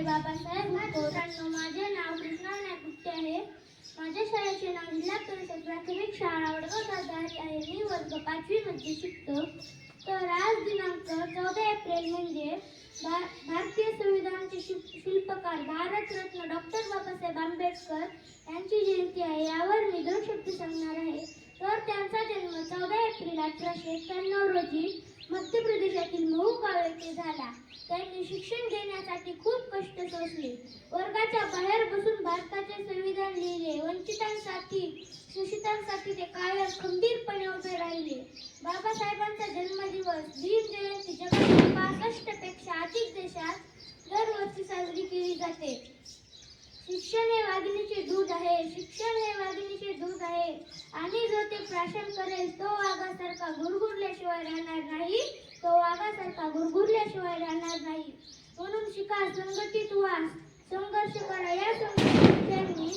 बाबासाहेब मित्रांनो माझे नाव कृष्णा नायक गुप्ते आहे। माझ्या शाळेचे नाव जिल्हा परिषद प्राथमिक शाळा वडगाव दादारी आहे. मी वर्ग पाचवी मध्ये शिकतो. तर आज दिनांक चौदा एप्रिल म्हणजे भारतीय संविधानाचे शिल्प- शिल्पकार भारतरत्न डॉक्टर बाबासाहेब आंबेडकर यांची जयंती आहे यावर मी दोन शब्द सांगणार आहे. तर त्यांचा जन्म चौदा एप्रिल अठराशे एक्क्याण्णव रोजी मध्य प्रदेशातील महू गाव येथे झाला. त्यांनी शिक्षण घेण्यासाठी खूप कष्ट सोसले. वर्गाच्या बाहेर बसून भारताचे संविधान लिहिले. वंचितांसाठी शोषितांसाठी ते कायम खंबीरपणे उभे राहिले. दिवस भीम जयंती जगातील पासष्टपेक्षा अधिक देशात दरवर्षी साजरी केली जाते. शिक्षण हे वाघिणीचे दूध आहे. शिक्षण हे वाघिणीचे दूध आहे. आणि जो ते प्राशन करेल तो वाघासारखा गुरगुरल्याशिवाय राहणार नाही. तो वाघासारखा गुरगुरल्याशिवाय राहणार नाही. म्हणून शिका संघटित व्हा. संघर्ष करा. या संघर्षांनी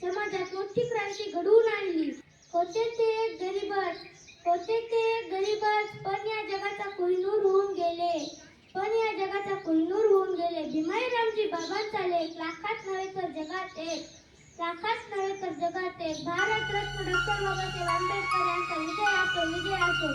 समाजात मोठी क्रांती घडवून आणली. होते ते एक गरीबच होते ते एक गरीबच पण या जगाचा कोहिनूर होऊन गेले. पण या जगाचा कोहिनूर होऊन गेले. भीमाई रामजी बाबा लेख लाखात नव्हे तर जगात एक. लाखात नव्हे तर जगात एक. भारत रत्न डॉक्टर बाबासाहेब आंबेडकर यांचा विजय असो विजय असो.